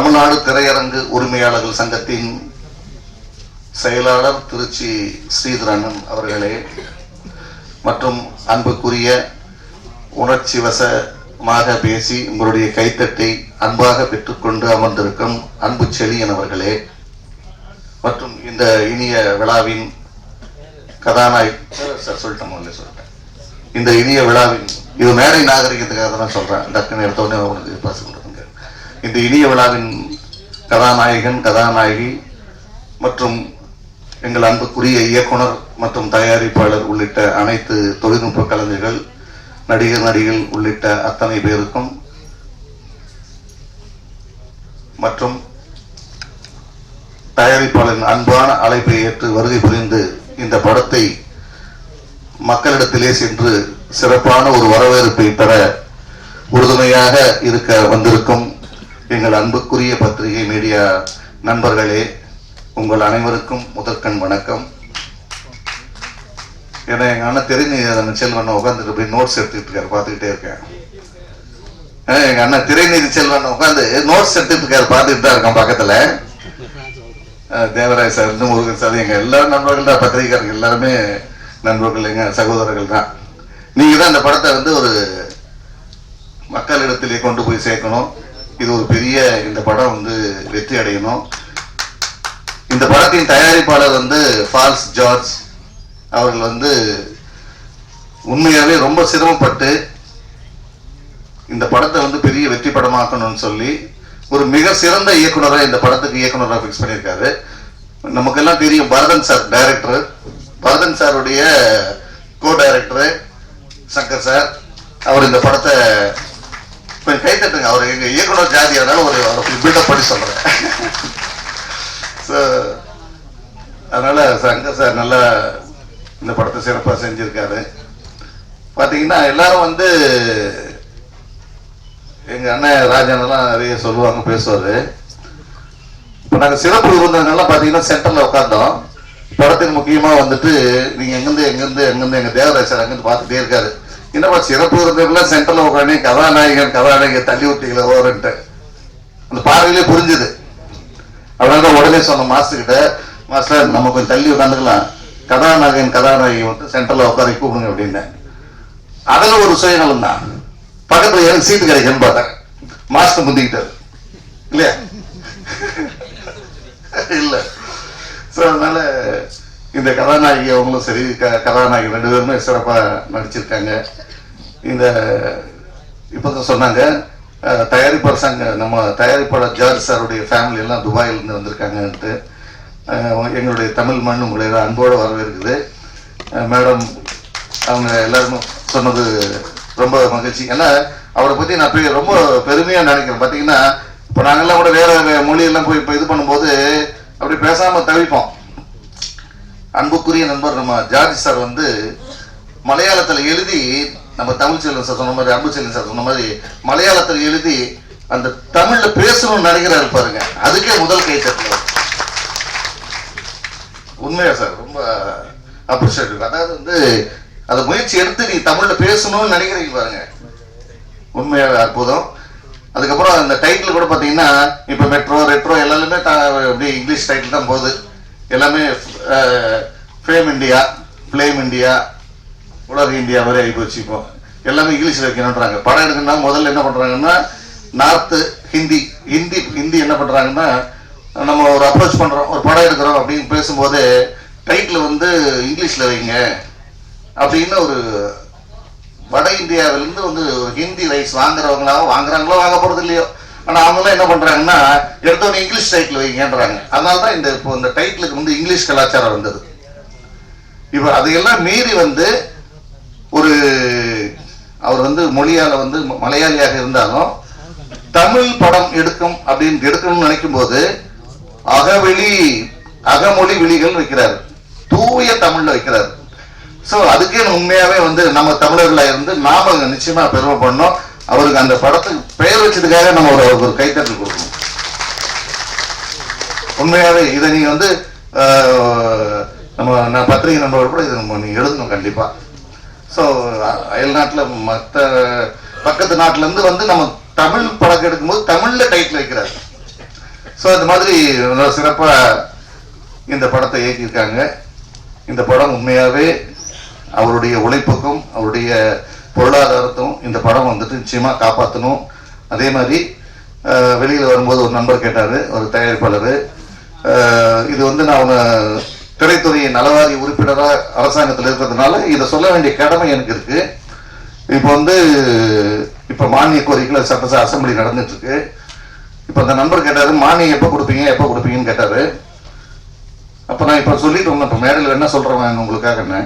தமிழ்நாடு திரையரங்கு உரிமையாளர்கள் சங்கத்தின் செயலாளர் திருச்சி ஸ்ரீதரண்ணன் அவர்களே மற்றும் அன்புக்குரிய உணர்ச்சி வசமாக பேசி உங்களுடைய கைத்தட்டை அன்பாக பெற்றுக்கொண்டு அமர்ந்திருக்கும் அன்பு செழியன் அவர்களே மற்றும் இந்த இனிய விழாவின் கதாநாயகர் சார் சொல்லிட்டோம் முதல்ல சொல்லிட்டேன். இந்த இனிய விழாவின் இது மேடை நாகரிகத்துக்காக தான் சொல்றேன். டக்குன்னு எடுத்தோடனே உங்களுக்கு பேசுகிறேன் இந்த இனிய விழாவின் கதாநாயகன் கதாநாயகி மற்றும் எங்கள் அன்புக்குரிய இயக்குனர் மற்றும் தயாரிப்பாளர் உள்ளிட்ட அனைத்து தொழில்நுட்ப கலைஞர்கள் நடிகர் நடிகள் உள்ளிட்ட அத்தனை பேருக்கும் மற்றும் தயாரிப்பாளரின் அன்பான அழைப்பை ஏற்று வருகை புரிந்து இந்த படத்தை மக்களிடத்திலே சென்று சிறப்பான ஒரு வரவேற்பை பெற உறுதுணையாக இருக்க வந்திருக்கும் எங்கள் அன்புக்குரிய பத்திரிகை மீடியா நண்பர்களே உங்கள் அனைவருக்கும் முதற்கண் வணக்கம். ஏன்னா எங்கள் அண்ணன் தெரிஞ்ச செல்வன் உட்காந்துட்டு போய் நோட்ஸ் எடுத்துக்கிட்டு இருக்காரு பார்த்துக்கிட்டே இருக்கேன். ஏன்னா, எங்க அண்ணன் திரைநீதி செல்வன் உட்காந்து நோட்ஸ் எடுத்துட்டு இருக்காரு பார்த்துட்டு தான் இருக்கான் பக்கத்துல. தேவராய் சார் இருந்து முருகன் சார் எங்கள் எல்லா நண்பர்கள் தான் பத்திரிகையாளர்கள் எல்லாருமே நண்பர்கள் எங்க சகோதரர்கள் தான். நீங்கள் தான் இந்த படத்தை வந்து ஒரு மக்களிடத்திலே கொண்டு போய் சேர்க்கணும். இது ஒரு பெரிய இந்த படம் வந்து வெற்றி அடையணும். இந்த படத்தின் தயாரிப்பாளர் வந்து ஃபால்ஸ் ஜார்ஜ். அவர்கள் வந்து உண்மையாகவே ரொம்ப சிரமப்பட்டு இந்த படத்தை வந்து பெரிய வெற்றி படமாக்கணும்னு சொல்லி ஒரு மிக சிறந்த இயக்குனராக இந்த படத்துக்கு இயக்குனராக ஃபிக்ஸ் பண்ணியிருக்காரு. நமக்கெல்லாம் தெரியும் பரதன் சார் டைரக்டர் பரதன் சாருடைய கோ டைரக்டரு சங்கர் சார். அவர் இந்த படத்தை கொஞ்சம் கை தட்டுங்க அவர் எங்க இயக்குனர் ஜாதி அதனால ஒரு பில்டப் பண்ணி சொல்றேன். ஸோ அதனால சங்கர் சார் நல்லா இந்த படத்தை சிறப்பாக செஞ்சிருக்காரு. பார்த்தீங்கன்னா எல்லாரும் வந்து எங்கள் அண்ணன் ராஜனெல்லாம் நிறைய சொல்லுவாங்க பேசுவார். இப்போ நாங்கள் சிறப்பு விருந்தினர்கள்லாம் பார்த்தீங்கன்னா சென்டரில் உட்காந்தோம் படத்துக்கு முக்கியமாக வந்துட்டு நீங்கள் எங்கேருந்து எங்கேருந்து எங்கிருந்து எங்கள் தேவராஜ் சார் அங்கேருந்து பார்த்துட்டே இருக்காரு. என்னப்பா சிறப்பு விருந்தினர்கள்லாம் சென்டர்ல உட்காந்து கதாநாயகன் கதாநாயகன் தள்ளி விட்டீங்களே ஓரன்ட்டு அந்த பார்வையிலே புரிஞ்சுது. அதனால உடனே சொன்ன மாஸ்டர் மாஸ்டர் நம்ம கொஞ்சம் தள்ளி உட்காந்துக்கலாம் கதாநாயகன் கதாநாயகி வந்து சென்டர்ல உட்கார கூப்பிடுங்க அப்படின்னு அதில் ஒரு சுயநலம் தான். பக்கத்தில் எனக்கு சீட்டு கிடைக்குன்னு பார்த்தேன். மாஸ்டர் முந்திக்கிட்டாரு. இல்லையா? இல்லை. ஸோ அதனால இந்த கதாநாயகி அவங்களும் சரி க- கதாநாயகி ரெண்டு பேருமே சிறப்பாக நடிச்சிருக்காங்க. இந்த இப்போ சொன்னாங்க தயாரிப்பாளர் சங்க நம்ம தயாரிப்பாளர் ஜார்ஜ் சாருடைய ஃபேமிலி எல்லாம் துபாயிலிருந்து வந்திருக்காங்கன்ட்டு எங்களுடைய தமிழ் மண் உங்களை அன்போடு வரவேற்குது. மேடம் அவங்க எல்லாருமே சொன்னது ரொம்ப மகிழ்ச்சி. ஏன்னா அவரை பற்றி நான் பெரிய ரொம்ப பெருமையாக நினைக்கிறேன். பார்த்தீங்கன்னா இப்போ நாங்கெல்லாம் கூட வேற வேறு மொழியெல்லாம் போய் இப்போ இது பண்ணும்போது அப்படி பேசாமல் தவிப்போம். அன்புக்குரிய நண்பர் நம்ம ஜார்ஜ் சார் வந்து மலையாளத்தில் எழுதி நம்ம தமிழ் செல்வன் சார் சொன்ன மாதிரி அன்பு செல்வன் சார் சொன்ன மாதிரி மலையாளத்தில் எழுதி அந்த தமிழ்ல பேசணும்னு நினைக்கிறாரு பாருங்க. அதுக்கே முதல் கை தட்டுல உண்மையா சார் ரொம்ப அப்ரிஷியேட் அதாவது வந்து அதை முயற்சி எடுத்து நீ தமிழ்ல பேசணும்னு நினைக்கிறீங்க பாருங்க. உண்மையாக அற்புதம். அதுக்கப்புறம் அந்த டைட்டில் கூட பார்த்தீங்கன்னா இப்போ மெட்ரோ ரெட்ரோ எல்லாருமே அப்படியே இங்கிலீஷ் டைட்டில் தான் போகுது. எல்லாமே ஃபேம் இந்தியா ஃப்ளேம் இந்தியா உலக இந்தியா மாதிரி ஆகி போச்சு இப்போ. எல்லாமே இங்கிலீஷில் வைக்கணுன்றாங்க படம் எடுக்கணும்னா முதல்ல என்ன பண்ணுறாங்கன்னா நார்த்து ஹிந்தி ஹிந்தி ஹிந்தி என்ன பண்ணுறாங்கன்னா நம்ம ஒரு அப்ரோச் பண்ணுறோம் ஒரு படம் எடுக்கிறோம் அப்படின்னு பேசும்போது டைட்டில் வந்து இங்கிலீஷில் வைங்க அப்படின்னு ஒரு வட இந்தியாவிலேருந்து வந்து ஒரு ஹிந்தி ரைஸ் வாங்குறவங்களாக வாங்குறாங்களோ வாங்க போகிறது இல்லையோ. ஆனால் அவங்களாம் என்ன பண்ணுறாங்கன்னா எடுத்தவொடனே இங்கிலீஷ் டைட்டில் வைங்கன்றாங்க. அதனால தான் இந்த இப்போ இந்த டைட்டிலுக்கு வந்து இங்கிலீஷ் கலாச்சாரம் வந்தது. இப்போ அதையெல்லாம் மீறி வந்து ஒரு அவர் வந்து மொழியால வந்து மலையாளியாக இருந்தாலும் தமிழ் படம் எடுக்கும் அப்படின்னு எடுக்கணும்னு நினைக்கும் போது அகவெளி அகமொழி விழிகள் வைக்கிறார். தூய தமிழ்ல வைக்கிறார். சோ அதுக்கே உண்மையாவே வந்து நம்ம தமிழர்களா இருந்து நாம நிச்சயமா பெருமை பண்ணோம். அவருக்கு அந்த படத்துக்கு பெயர் வச்சதுக்காக நம்ம ஒரு அவருக்கு ஒரு கைத்தட்டல் கொடுக்கணும். உண்மையாவே இதை நீங்க வந்து ஆஹ், நம்ம நான் பத்திரிகை நண்பர்கள் கூட இதை நம்ம நீங்க எழுதணும் கண்டிப்பா. ஸோ அயல்நாட்டில் மற்ற பக்கத்து நாட்டிலேருந்து வந்து நம்ம தமிழ் பழக்கம் எடுக்கும்போது தமிழில் டைட்டில் வைக்கிறார். ஸோ இந்த மாதிரி சிறப்பாக இந்த படத்தை இயக்கியிருக்காங்க. இந்த படம் உண்மையாகவே அவருடைய உழைப்புக்கும் அவருடைய பொருளாதாரத்தும் இந்த படம் வந்துட்டு நிச்சயமாக காப்பாற்றணும் அதே மாதிரி வெளியில் வரும்போது ஒரு நண்பர் கேட்டார் ஒரு தயாரிப்பாளர். இது வந்து நான் உன்னை நலவாரி உறுப்பினராக அரசாங்கத்தில் இருக்கிறதுனால இதை சொல்ல வேண்டிய கடமை எனக்கு இருக்கு. இப்போ வந்து இப்போ மானிய கோரிக்கையில் சட்டசபை அசம்பிளி நடந்துட்டு இருக்கு இப்போ அந்த நண்பர் கேட்டார் மானியம் எப்போ கொடுப்பீங்க எப்போ கொடுப்பீங்கன்னு கேட்டார். அப்போ நான் இப்போ சொல்லிட்டு வந்தேன் இப்போ மேடையில் என்ன சொல்கிறேன் உங்களுக்காக என்ன?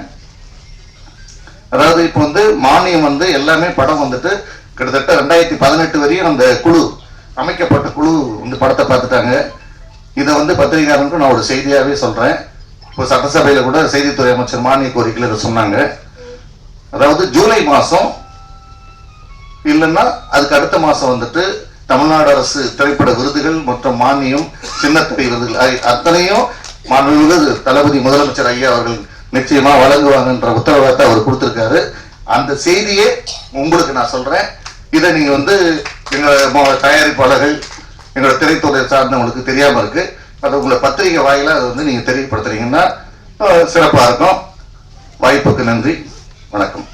அதாவது இப்போ வந்து மானியம் வந்து எல்லாமே படம் வந்துட்டு கிட்டத்தட்ட ரெண்டாயிரத்தி பதினெட்டு வரையும் அந்த குழு அமைக்கப்பட்ட குழு வந்து படத்தை பார்த்துட்டாங்க. இதை வந்து பத்திரிகையாளருக்கு நான் ஒரு செய்தியாகவே சொல்கிறேன் இப்போ சட்டசபையில் கூட செய்தித்துறை அமைச்சர் மானிய கோரிக்கையில் இதை சொன்னாங்க. அதாவது ஜூலை மாதம் இல்லைன்னா அதுக்கு அடுத்த மாதம் வந்துட்டு தமிழ்நாடு அரசு திரைப்பட விருதுகள் மற்றும் மானியம் சின்னத்திரை விருதுகள் அத்தனையும் மாண்புமிகு தளபதி முதலமைச்சர் ஐயா அவர்கள் நிச்சயமா வழங்குவாங்கன்ற உத்தரவாதத்தை அவர் கொடுத்திருக்காரு. அந்த செய்தியே உங்களுக்கு நான் சொல்றேன். இதை நீங்க வந்து எங்களோட தயாரிப்பாளர்கள் எங்களோட திரைத்துறை சார்ந்தவங்களுக்கு தெரியாம இருக்கு. அதை உங்களை பத்திரிகை வாயில அதை வந்து நீங்கள் தெரியப்படுத்துறீங்கன்னா சிறப்பாக இருக்கும். வாய்ப்புக்கு நன்றி. வணக்கம்.